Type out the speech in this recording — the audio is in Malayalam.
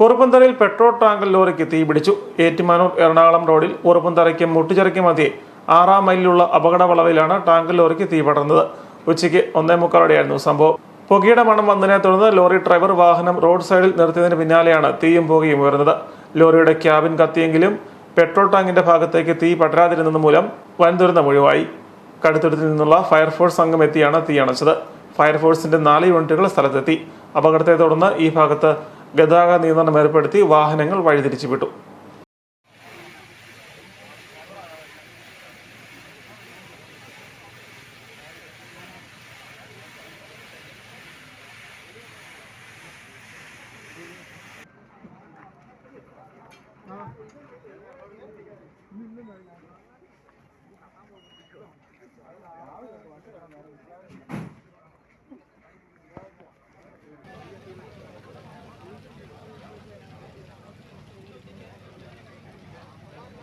കുറുപ്പന്തറയിൽ പെട്രോൾ ടാങ്കർ ലോറിക്ക് തീപിടിച്ചു ഏറ്റുമാനൂർ എറണാകുളം റോഡിൽ കുറുപ്പന്തറയ്ക്കും മുട്ടുചിറയ്ക്കും മധ്യേ ആറാം മൈലിലുള്ള അപകട വളവിലാണ് ടാങ്കർ ലോറിക്ക് തീ പടർന്നത്. ഉച്ചയ്ക്ക് ഒന്നേ മുക്കാലോടെയായിരുന്നു സംഭവം. പുകയുടെ മണം വന്നതിനെ തുടർന്ന് ലോറി ഡ്രൈവർ വാഹനം റോഡ് സൈഡിൽ നിർത്തിയതിന് പിന്നാലെയാണ് തീയും പുകയും ഉയർന്നത്. ലോറിയുടെ ക്യാബിൻ കത്തിയെങ്കിലും പെട്രോൾ ടാങ്കിന്റെ ഭാഗത്തേക്ക് തീ പടരാതിരുന്നത് മൂലം വൻ ദുരന്തം ഒഴിവായി. കടുത്തുരുത്തിൽ നിന്നുള്ള ഫയർഫോഴ്സ് സംഘം എത്തിയാണ് തീ അണച്ചത്. ഫയർഫോഴ്സിന്റെ നാല് യൂണിറ്റുകൾ സ്ഥലത്തെത്തി. അപകടത്തെ തുടർന്ന് ഈ ഭാഗത്ത് ഗതാഗത നിയന്ത്രണം ഏർപ്പെടുത്തി വാഹനങ്ങൾ വഴിതിരിച്ചു വിട്ടു